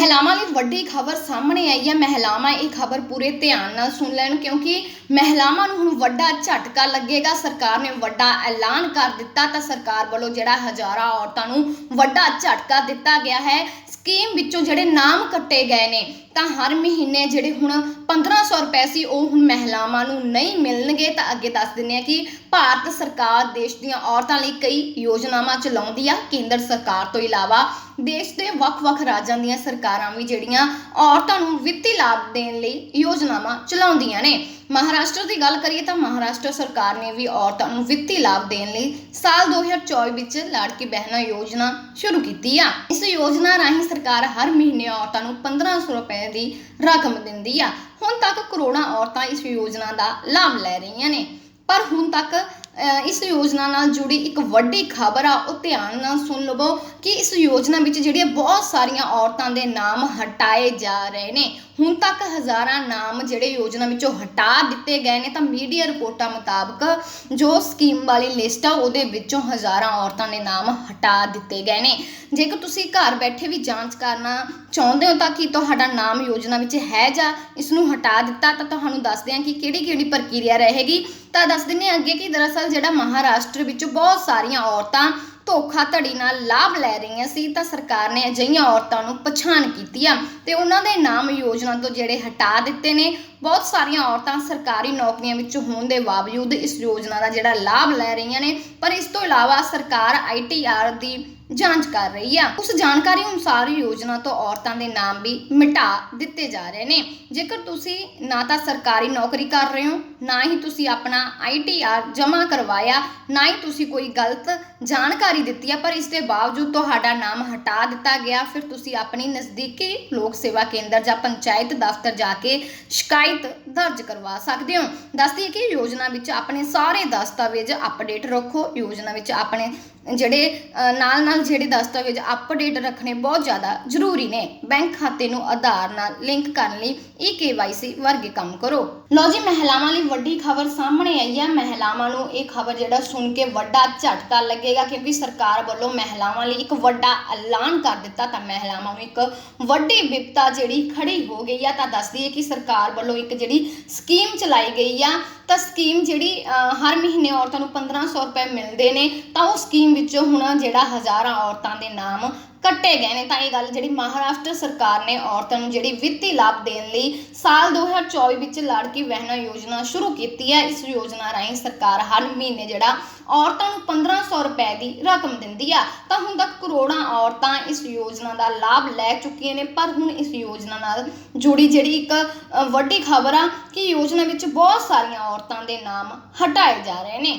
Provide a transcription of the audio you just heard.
ਮਹਿਲਾਵਾਂ ਲਈ ਵੱਡੀ ਖਬਰ ਸਾਹਮਣੇ ਆਈ ਹੈ। ਮਹਿਲਾਵਾਂ ਇਹ ਖਬਰ ਪੂਰੇ ਧਿਆਨ ਨਾਲ ਸੁਣ ਲੈਣ ਕਿਉਂਕਿ ਮਹਿਲਾਵਾਂ ਨੂੰ ਹੁਣ ਵੱਡਾ ਝਟਕਾ ਲੱਗੇਗਾ। ਸਰਕਾਰ ਨੇ ਵੱਡਾ ਐਲਾਨ ਕਰ ਦਿੱਤਾ ਤਾਂ ਸਰਕਾਰ ਵੱਲੋਂ ਜਿਹੜਾ ਹਜ਼ਾਰਾਂ ਔਰਤਾਂ ਨੂੰ ਵੱਡਾ ਝਟਕਾ ਦਿੱਤਾ ਗਿਆ ਹੈ। ਸਕੀਮ ਵਿੱਚੋਂ ਜਿਹੜੇ ਨਾਮ ਕੱਟੇ ਗਏ ਨੇ ਤਾਂ ਹਰ ਮਹੀਨੇ ਜਿਹੜੇ ਹੁਣ 1500 ਰੁਪਏ ਸੀ, ਉਹ ਹੁਣ ਮਹਿਲਾਵਾਂ ਨੂੰ ਨਹੀਂ ਮਿਲਣਗੇ। ਤਾਂ ਅੱਗੇ ਦੱਸ ਦਿੰਦੇ ਆ ਕਿ ਭਾਰਤ ਸਰਕਾਰ ਦੇਸ਼ ਦੀਆਂ ਔਰਤਾਂ ਲਈ ਕਈ ਯੋਜਨਾਵਾਂ ਚਲਾਉਂਦੀ ਆ। ਕੇਂਦਰ ਸਰਕਾਰ ਤੋਂ ਇਲਾਵਾ ਦੇਸ਼ ਦੇ ਵੱਖ-ਵੱਖ ਰਾਜਾਂ ਦੀਆਂ ਸਰਕਾਰਾਂ ਵੀ ਜਿਹੜੀਆਂ ਔਰਤਾਂ ਨੂੰ ਵਿੱਤੀ ਲਾਭ ਦੇਣ ਲਈ ਯੋਜਨਾਵਾਂ ਚਲਾਉਂਦੀਆਂ ਨੇ। ਮਹਾਰਾਸ਼ਟਰ ਦੀ ਗੱਲ ਕਰੀਏ ਤਾਂ ਮਹਾਰਾਸ਼ਟਰ ਸਰਕਾਰ ਨੇ ਵੀ ਔਰਤਾਂ ਨੂੰ ਵਿੱਤੀ ਲਾਭ ਦੇਣ ਲਈ ਸਾਲ 2024 ਵਿੱਚ ਲਾੜਕੀ ਬਹਿਨਾ ਯੋਜਨਾ ਸ਼ੁਰੂ ਕੀਤੀ ਆ। ਇਸ ਯੋਜਨਾ ਰਾਹੀਂ ਸਰਕਾਰ ਹਰ ਮਹੀਨੇ ਔਰਤਾਂ ਨੂੰ 1500 ਰੁਪਏ ਦੀ ਰਕਮ ਦਿੰਦੀ ਆ। ਹੁਣ ਤੱਕ ਕਰੋੜਾਂ ਔਰਤਾਂ ਇਸ ਯੋਜਨਾ ਦਾ ਲਾਭ ਲੈ ਰਹੀਆਂ ਨੇ। ਪਰ ਹੁਣ ਤੱਕ ਇਸ ਯੋਜਨਾ ਨਾਲ ਜੁੜੀ ਇੱਕ ਵੱਡੀ ਖਬਰ ਆ, ਉਹ ਧਿਆਨ ਨਾਲ ਸੁਣ ਲਵੋ ਕਿ ਇਸ ਯੋਜਨਾ ਵਿੱਚ ਜਿਹੜੀਆਂ ਬਹੁਤ ਸਾਰੀਆਂ ਔਰਤਾਂ ਦੇ ਨਾਮ ਹਟਾਏ ਜਾ ਰਹੇ ਨੇ। ਹੁਣ ਤੱਕ ਹਜ਼ਾਰਾਂ ਨਾਮ ਜਿਹੜੇ ਯੋਜਨਾ ਵਿੱਚੋਂ ਹਟਾ ਦਿੱਤੇ ਗਏ ਨੇ, ਤਾਂ ਮੀਡੀਆ ਰਿਪੋਰਟਾਂ ਮੁਤਾਬਕ ਜੋ ਸਕੀਮ ਵਾਲੀ ਲਿਸਟ ਆ, ਉਹਦੇ ਵਿੱਚੋਂ ਹਜ਼ਾਰਾਂ ਔਰਤਾਂ ਦੇ ਨਾਮ ਹਟਾ ਦਿੱਤੇ ਗਏ ਨੇ। ਜੇਕਰ ਤੁਸੀਂ ਘਰ ਬੈਠੇ ਵੀ ਜਾਂਚ ਕਰਨਾ ਚਾਹੁੰਦੇ ਹੋ ਤਾਂ ਕਿ ਤੁਹਾਡਾ ਨਾਮ ਯੋਜਨਾ ਵਿੱਚ ਹੈ ਜਾਂ ਇਸ ਨੂੰ ਹਟਾ ਦਿੱਤਾ, ਤਾਂ ਤੁਹਾਨੂੰ ਦੱਸਦੇ ਹਾਂ ਕਿ ਕਿਹੜੀ ਕਿਹੜੀ ਪ੍ਰਕਿਰਿਆ ਰਹੇਗੀ। ਤਾਂ ਦੱਸ ਦਿੰਦੇ ਹਾਂ ਅੱਗੇ ਕਿ ਦਰਅਸਲ ਜਿਹੜਾ ਮਹਾਰਾਸ਼ਟਰ ਵਿੱਚ ਬਹੁਤ ਸਾਰੀਆਂ ਔਰਤਾਂ ਧੋਖਾਧੜੀ ਨਾਲ ਲਾਭ ਲੈ ਰਹੀਆਂ ਸੀ, ਤਾਂ ਸਰਕਾਰ ਨੇ ਅਜਿਹੀਆਂ ਔਰਤਾਂ ਨੂੰ ਪਛਾਣ ਕੀਤੀ ਆ। ਤੇ ਉਹਨਾਂ ਦੇ ਨਾਮ ਯੋਜਨਾ ਤੋਂ ਜਿਹੜੇ ਹਟਾ ਦਿੱਤੇ ਨੇ, ਬਹੁਤ ਸਾਰੀਆਂ ਔਰਤਾਂ ਸਰਕਾਰੀ ਨੌਕਰੀਆਂ ਵਿੱਚ ਹੋਣ ਦੇ ਬਾਵਜੂਦ ਇਸ ਯੋਜਨਾ ਦਾ ਜਿਹੜਾ ਲਾਭ ਲੈ ਰਹੀਆਂ ਨੇ, ਪਰ ਇਸ ਤੋਂ ਇਲਾਵਾ ਸਰਕਾਰ ਆਈਟੀਆਰ ਦੀ ਜਾਂਚ ਕਰ ਰਹੀ ਆ। ਉਸ ਜਾਣਕਾਰੀ ਅਨੁਸਾਰ ਯੋਜਨਾ ਤੋਂ ਔਰਤਾਂ ਦੇ ਨਾਮ ਵੀ ਮਿਟਾ ਦਿੱਤੇ ਜਾ ਰਹੇ ਨੇ। ਜੇਕਰ ਤੁਸੀਂ ਨਾ ਤਾਂ ਸਰਕਾਰੀ ਨੌਕਰੀ ਕਰ ਰਹੇ ਹੋ, ਨਾ ਹੀ ਤੁਸੀਂ ਆਪਣਾ ਆਈਟੀਆਰ ਜਮ੍ਹਾਂ ਕਰਵਾਇਆ, ਨਾ ਹੀ ਤੁਸੀਂ ਕੋਈ ਗਲਤ ਜਾਣਕਾਰੀ ਦਿੱਤੀ ਆ, ਪਰ ਇਸ ਦੇ ਬਾਵਜੂਦ ਤੁਹਾਡਾ ਨਾਮ ਹਟਾ ਦਿੱਤਾ ਗਿਆ। ਫਿਰ ਤੁਸੀਂ ਆਪਣੀ ਨਜ਼ਦੀਕੀ ਲੋਕ ਸੇਵਾ ਕੇਂਦਰ ਜਾਂ ਪੰਚਾਇਤ ਦਫ਼ਤਰ ਜਾ ਕੇ ਸ਼ਿਕਾਇਤ ਦਰਜ ਕਰਵਾ ਸਕਦੇ ਹੋ। ਦੱਸਦੀ ਹੈ ਕਿ ਯੋਜਨਾ ਵਿੱਚ ਆਪਣੇ ਸਾਰੇ ਦਸਤਾਵੇਜ਼ ਅਪਡੇਟ ਰੱਖੋ। ਯੋਜਨਾ ਵਿੱਚ ਆਪਣੇ ਜਿਹੜੇ ਨਾਲ ਨਾਲ ਜਿਹੜੇ ਦਸਤਾਵੇਜ਼ ਅਪਡੇਟ ਰੱਖਣੇ ਬਹੁਤ ਜ਼ਿਆਦਾ ਜ਼ਰੂਰੀ ਨੇ। ਬੈਂਕ ਖਾਤੇ ਨੂੰ ਆਧਾਰ ਨਾਲ ਲਿੰਕ ਕਰਨ ਲਈ E KYC ਵਰਗੇ ਕੰਮ ਕਰੋ। ਲਓ ਜੀ ਮਹਿਲਾਵਾਂ ਲਈ ਵੱਡੀ ਖਬਰ ਸਾਹਮਣੇ ਆਈ ਹੈ ਮਹਿਲਾਵਾਂ ਨੂੰ ਇਹ ਖਬਰ ਜਿਹੜਾ ਸੁਣ ਕੇ ਵੱਡਾ ਝਟਕਾ ਲੱਗੇਗਾ ਕਿਉਂਕਿ ਸਰਕਾਰ ਵੱਲੋਂ ਮਹਿਲਾਵਾਂ ਲਈ ਇੱਕ ਵੱਡਾ ਐਲਾਨ ਕਰ ਦਿੱਤਾ। ਤਾਂ ਮਹਿਲਾਵਾਂ ਨੂੰ ਇੱਕ ਵੱਡੀ ਵਿਪਤਾ ਜਿਹੜੀ ਖੜੀ ਹੋ ਗਈ ਆ। ਤਾਂ ਦੱਸਦੀ ਹੈ ਕਿ ਸਰਕਾਰ ਵੱਲੋਂ ਇੱਕ ਜਿਹੜੀ ਸਕੀਮ ਚਲਾਈ ਗਈ ਆ। ਤਾਂ ਸਕੀਮ ਜਿਹੜੀ ਅ, ਹਰ ਮਹੀਨੇ ਔਰਤਾਂ ਨੂੰ 1500 ਰੁਪਏ ਮਿਲਦੇ ਨੇ। ਤਾਂ ਉਹ ਸਕੀਮ ਵਿੱਚੋਂ ਹੁਣ ਜਿਹੜਾ ਹਜ਼ਾਰਾਂ ਔਰਤਾਂ ਦੇ ਨਾਮ ਕੱਟੇ ਗਏ ਨੇ। ਤਾਂ ਇਹ ਗੱਲ ਜਿਹੜੀ ਮਹਾਰਾਸ਼ਟਰ ਸਰਕਾਰ ਨੇ ਔਰਤਾਂ ਨੂੰ ਜਿਹੜੀ ਵਿੱਤੀ ਲਾਭ ਦੇਣ ਲਈ ਸਾਲ 2024 ਵਿੱਚ ਲੜਕੀ ਵਹਿਣਾ ਯੋਜਨਾ ਸ਼ੁਰੂ ਕੀਤੀ ਹੈ। ਇਸ ਯੋਜਨਾ ਰਾਹੀਂ ਸਰਕਾਰ ਹਰ ਮਹੀਨੇ ਜਿਹੜਾ ਔਰਤਾਂ ਨੂੰ 1500 ਰੁਪਏ ਦੀ ਰਕਮ ਦਿੰਦੀ ਆ। ਤਾਂ ਹੁਣ ਤੱਕ ਕਰੋੜਾਂ ਔਰਤਾਂ ਇਸ ਯੋਜਨਾ ਦਾ ਲਾਭ ਲੈ ਚੁੱਕੀਆਂ ਨੇ, ਪਰ ਹੁਣ ਇਸ ਯੋਜਨਾ ਨਾਲ ਜੁੜੀ ਜਿਹੜੀ ਇੱਕ ਵੱਡੀ ਖਬਰ ਆ ਕਿ ਯੋਜਨਾ ਵਿੱਚ ਬਹੁਤ ਸਾਰੀਆਂ ਔਰਤਾਂ ਦੇ ਨਾਮ ਹਟਾਏ ਜਾ ਰਹੇ ਨੇ।